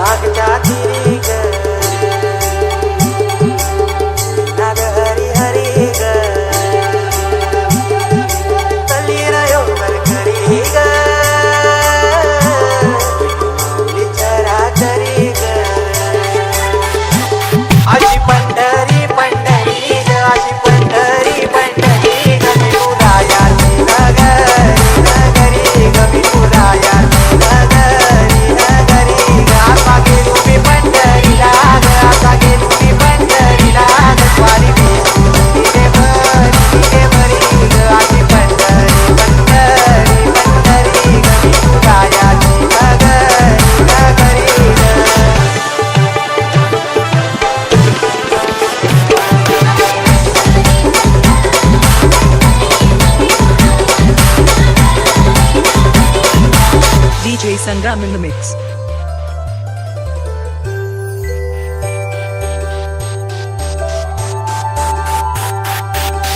भाग जाती रे Sangram in the mix.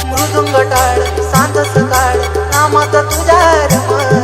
मृदुंग टाळ सांधस काळ नामात तुझ्या रमण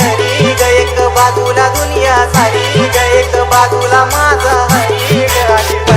बाजूला दुनिया सारी. एक बाजूला माझा हरी